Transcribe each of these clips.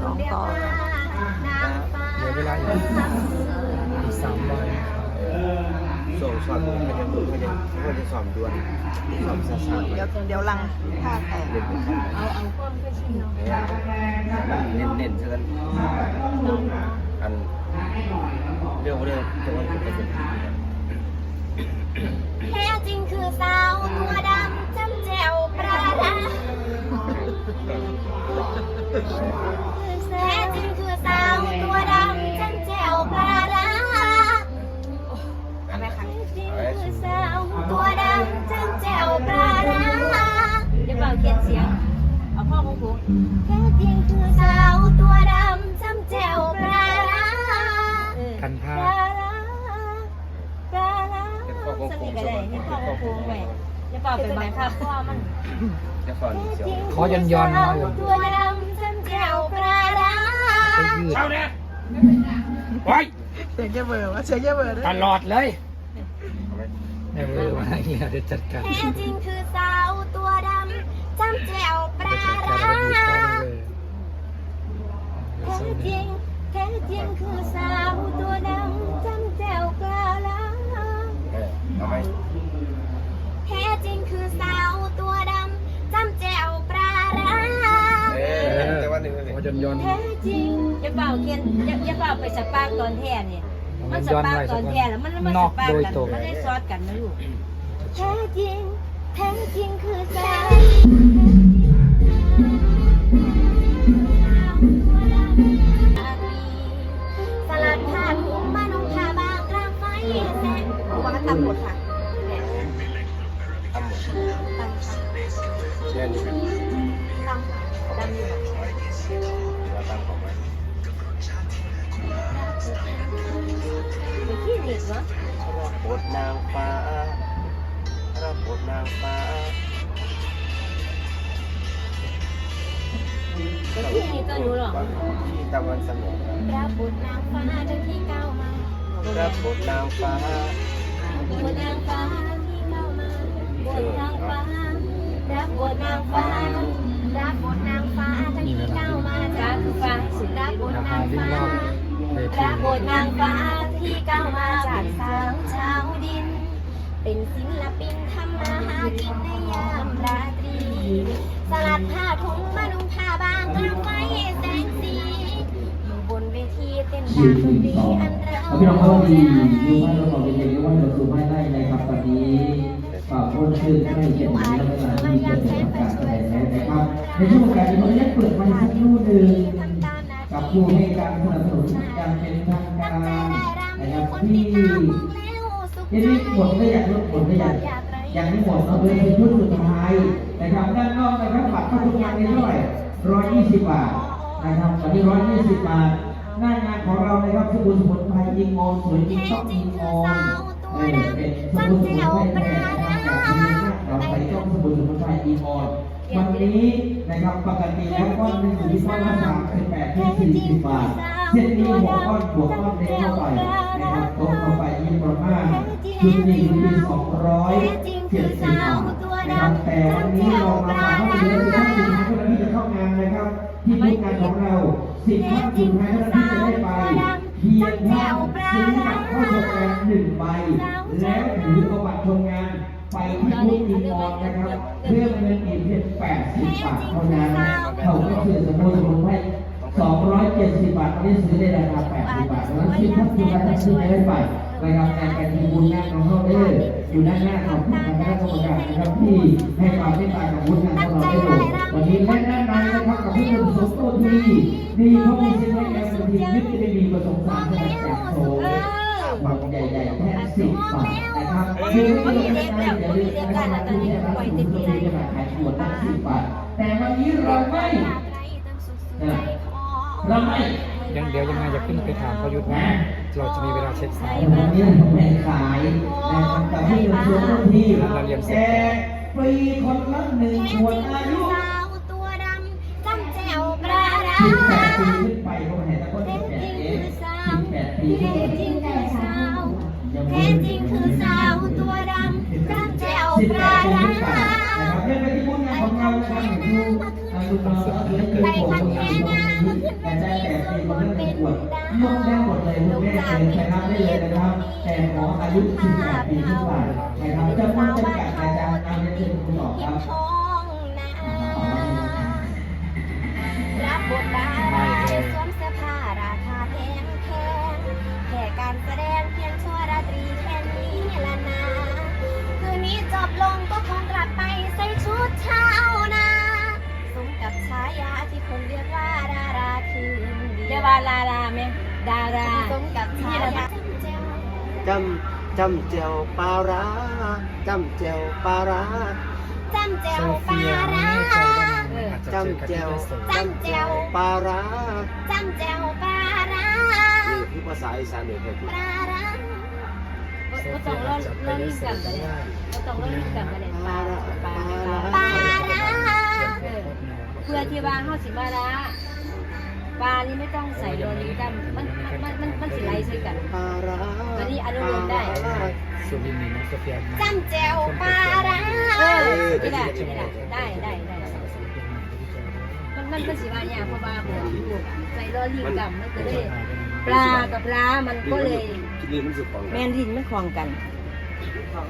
สองต่อเหลือเวลาอีกอีกสามวันส่งสอบเขาจะเขาจะเขาจะสอบด่วนสอบสั้นๆเดี๋ยวเดี๋ยวลังผ้าแตกเอาเอาก้อนก็ชิเนาะเน้นเชิญ แท้จริงคือสาวตัวดำจำแจวปลาร้าอะไรคะจริงคือสาวตัวดำจำแจวปลาร้าเดี๋ยวเบาเขียนเสียง เอาพ่อของผม เดี๋ยวเบาไปบังคับพ่อมันจะฟังเสียงขอย้อนย้อนๆหน่อยตัวดำจำแจวปลาร้าไปยืดเอาเนี่ยไว้เสียงแค่เบอร์วะเสียงแค่เบอร์ตลอดเลยในเวอร์มาเฮียเดี๋ยวจัดการแท้จริงคือสาวตัวดำจำแจวปเดี๋ยวลา ยขอย้อนย้อนแท้จริงเดี๋ยวเบาเขียนเดี๋ยวเดี๋ยวเบาไปสปาร์กตอนแท้เนี่ยมันสปาร์กตอนแท้แล้วมันมันนสอกปาร์โดกยกันตรงมันได้ซอสกันนะลูกแท้จริงแท้จริงคือสาวสลัดผ้าถุงมานงผ้าบางกลางไฟแสงว่าตำหมดค่ะทำหมดตำค่ะเชื่อนี่เป็นตำตำอยู่ค่ะเรา ตั้งของไว้เดี๋ยวขี้เหล็กเนาะบทนางฟ้ารับบทนางฟ้าเดี๋ยวขี้นี่ก็รู้หรอกที่ตะวันเสมอรับบทนางฟ้าเดินที่ก้าวมารับบทนางฟ้าบทนางฟ้าที่ก้าวมาบทนางฟ้ารับบทนางฟ้า บบทราคานางฟ้าอบเวทีรับบทนางฟ้าที่ก้าวมาจากสาวชาวดิน เป็นศิลปินทำมาหากินในยามราตรี สลัดผ้าถุงมานุ่งผ้าบางกลางไฟแสงสี อยู่บนเวทีเต้นยืตามดที่นตรีสองอันเราพี่น้องเขาดีอยู่บ้านเราบอกเด็กว่าเราสู่ไม่ได้นครับตอนนี้ฝากคนชื่อให้เจ็ดหนึ่งแล้วก็ที่จะทำการแสดงนะครับในช่วงการนี้เราได้เปิดไมค์สักครู่หนึ่ง กับผู้ให้การสนับสนุนอย่างเป็นทางการนะครับที่ที่นี่หมดก็อยากลดผลก็อยากอยังไม่หมดเราเลยเป็นชุดสุดท้ายนะครับด้านนอกนะครับบัตรเข้าชมงานนี้เท่าไหร่ร้อยยี่สิบบาทนะครับวันนี้ร้อยยี่สิบบาทหน้างานของเรานะครับสมุนสมุนไพรยิงโอนสวยจริงต้องยิงโอนเออเป็นสมุนสมุนไพรแท้นะครับจากที่นี่เราใส่ต้องสมุนสมุนไพรยิงโอนวันนี้ นะครับปกติแล้วก้อนหนึ่งอยู่ที่ก้อนละสามสิบแปดที่สี่สิบบาทเช่นนี้หกก้อนบวกก้อนเล็กเข้าไปนะครับตรงเข้าไปยี่สิบห้าชุดหนี้อยู่ที่สองร้อยเจ็ดสิบบาทนะครับแต่วันนี้เรามาฝากให้เหลือที่ท่านสุดท้ายเท่านั้นที่จะเข้างานนะครับ ที่ทุกงานของเราสิบท่านสุดท้ายเท่านั้นที่จะได้ไปเพียงแค่ซื้อบัตรเข้าชมงานหนึ่งใบแล้วถือเอาบัตรชมงานไปที่บูธอีมอนนะครับเพื่อเงิน 80 บาทเท่านั้นเขาก็คือสมมติสมมติให้270 บาทไม่ได้ซื้อได้ราคา 80 บาทเพราะฉะนั้นที่ท่าคุณท่านซื้อได้ไปนะครับในการทีบุญงานของเขาได้อยู่ด้านหน้าของทางคณะกรรมการนะครับที่ให้ความเมตตากับบุญงานของเราได้ดูวันนี้และด้านในนะครับกับพี่หนุ่มสมโภชทีนี่เขามีสิ่งให้แก่ทีมยึดจะได้มีประสบการณ์จากโช สิบบาทนะครับคือไม่ได้ง่ายอย่าลืมนะครับที่จะรับสูตรที่จะขายขวดละสิบบาท แต่วันนี้เราไม่เราไม่ยังเดี๋ยวยังไงจะขึ้นไปถามเขายุทธว่าเราจะมีเวลาเช็คสายวันนี้ผมไม่ขายนะครับกับที่หนึ่งชวนที่แจกฟรีคนละหนึ่งขวดอายุสาวตัวดำจำแจวปลาร้าสิบแปดปีขึ้นไปเขาเห็นแต่คนสิบแปดเองสิบแปดปีขึ้นไป แท้จริงคือสาวตัวดำจำแจวปลาดปีร้าไปนะครับเรื่องไปที่พูดงานของเรานะครับอยู่ที่คุณน้องก็คือได้เกิดไปผคัลนงานแท้นาทีเมื่อขึ้นแต่เวได้ทีแต่สปีวคนนบนเป็นดาใครรับได้เลยนะครับแม่เชิญนะได้เลยนะครับ แต่ขออายุ18ปีขึ้นไปนะครับจะไม่จำกัดอาจารย์อาเรียนคุณต่อครับรับบทดาร จำจำเจียวปลาร้าจำเจียวปลาร้าจำแจโซวปเฟีลายไม่ร้าแน่ใจว่ามันอาจจะเจอกันที่ได้สูงจำแจวปลาร้าจำแจวปลาร้านี่คือภาษาอีสานเหนือแท้ปลาร้าก็ต้องเล่าเล่าลิงกันไปเลยก็ต้องเล่าลิงกันไปเลยปลาปลาปปลาลาร้าเออเพื่อที่ว่าเฮาสิมาละ ปลานี่ไม่ต้องใส่โรลิงกันมันมันมันมันสิไล่ใส่กันปลาร้าอันนี้อนุโลมได้ สุรินทร์นี่น้องโซเฟียจำแจวปลาร้าเออนี่แหละนี่แหละได้ได้ได้มันมันมันสิว่าเนี่ยเพราะว่าบ่ใส่โรลิงกันมันก็เลยปลากับปลามันก็เลย คิดดีมันสุดของแมนดินไม่คลองกันถึงเขา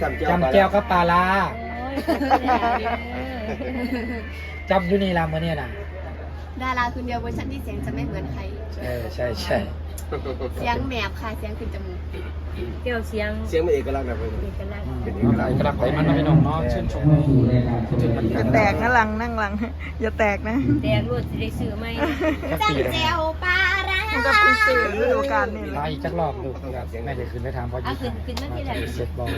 จำเจียวจำแก้วก็ปลาลาโอ้ย จำอยูนี่ลามื่อเนี่ยนะ ดาราคนเดียวเวอร์ชันที่เสียงจะไม่เหมือนใครเออใช่ใช่เสียงแหมบค่ะเสียงขึ้นจมูกเกี่ยวเสียงเสียงมันเอกลักษณ์นะเพื่อนเด็กกันแล้วเป็นเอน้องกลักษณ์กระดับไปมันไม่น้องน้องชื่นชมเข้าสู่รายการจุดมันอย่าแตกนะลังนั่งลังอย่าแตกนะแต่รวดสิได้ซื้อไหมแค่ปีจำแจนะวปลาร้ามันก็เป็นสื่อฤดูกาลนี่แหตาละอีกจักรอบดูแม่จะขึ้นไปทางพ่ออะยิ่งขึ้นขึ้นมาที่ไหนเสร็จบอล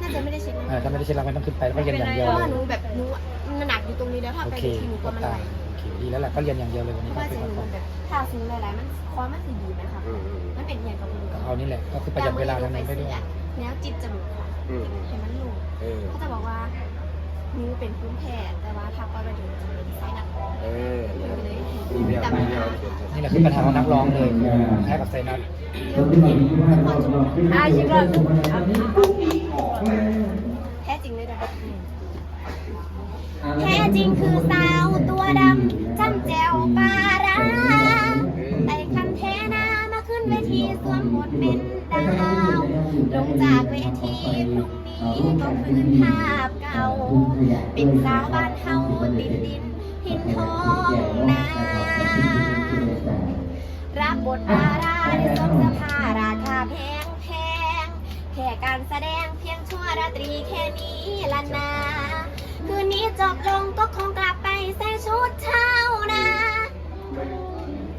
น่าจะไม่ได้เช็คเออถ้าไม่ได้เช็ดเราไม่ต้องขึ้นไปแล้วก็เรียนอย่างเดียวเพราะเลว่ายหนูแบบหนูหนักอยู่ตรงนี้แล้วถ้าโอไปเคทีหนูกลัวมันไหลโอเค ดีแล้วแหละก็เรียนอย่างเดียวเลยวันเพนี้ราะก็ว่าคือเสียงหนูมันแบบถ้าสูงหลายๆมันคอมันสีดีไหมคะอืมอืมมันเป็นอย่างกับมือเอานี่แหละก็คือประหยัดเวลาทั้งนั้นไปไปด้วยแนวจิตจมูกค่ะอืมเห็นมันหลุดเออเขาจะบอกว่าหนูเป็นภูมิแพ้แต่ว่าทักว่าไปถึงจะเป็นไส้หนักเออมีเดียวมีเดียวนี่แหละคือปัญหาของนักร้องเลยแพ้กับไซนัสเราที่มาดีมากเราเราขึ้นอะชิคกี้พายเอาเอาแท้จริงเลยนะคะ แท้จริงคือสาวตัวดำจำแจวปาราไต่คันแท้นามาขึ้นเวทีสวมบทเป็นดาว ลงจากเวทีพรุ่งนี้ก็คืนภาพเก่า เป็นสาวบ้านเฮาติดดินหินทองนารับบทดาราในสมสื้อผ้าราคาแพงแพงแค่การแสดงเพียงชั่วราตรีแค่นี้ละนา คืนนี้จบลงก็คงกลับไปใส่ชุดเช้านะ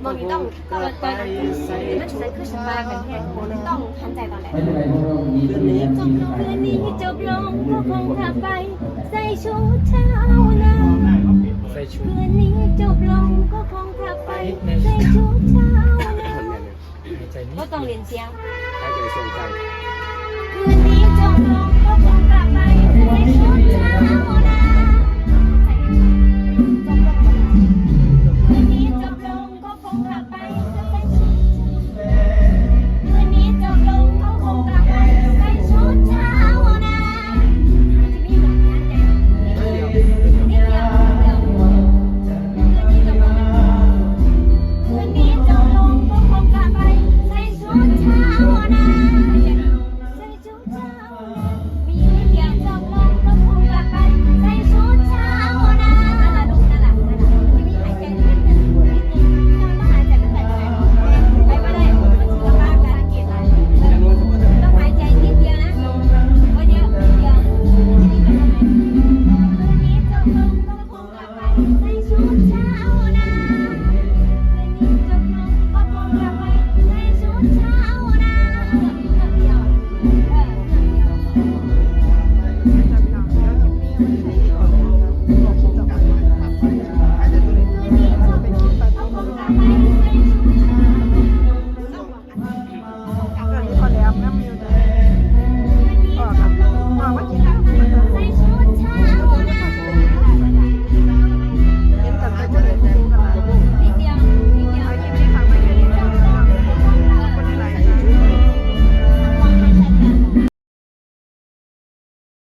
มองนี้ต้องต้องต้องมันใส่คือสบายกันแค่ต้องทันใจตอนแรกไม่เป็นไรพวกเรามีเรียนจมีบลงคืนนี้จบลงก็คงกลับไปใส่ชุดเช้านะใส่ชุดคืนนี้จบลงก็คงกลับไปใส่ชุดเช้านะในใจนี้ก็ต้องเรียนเสียงใครจะไปส่งใจ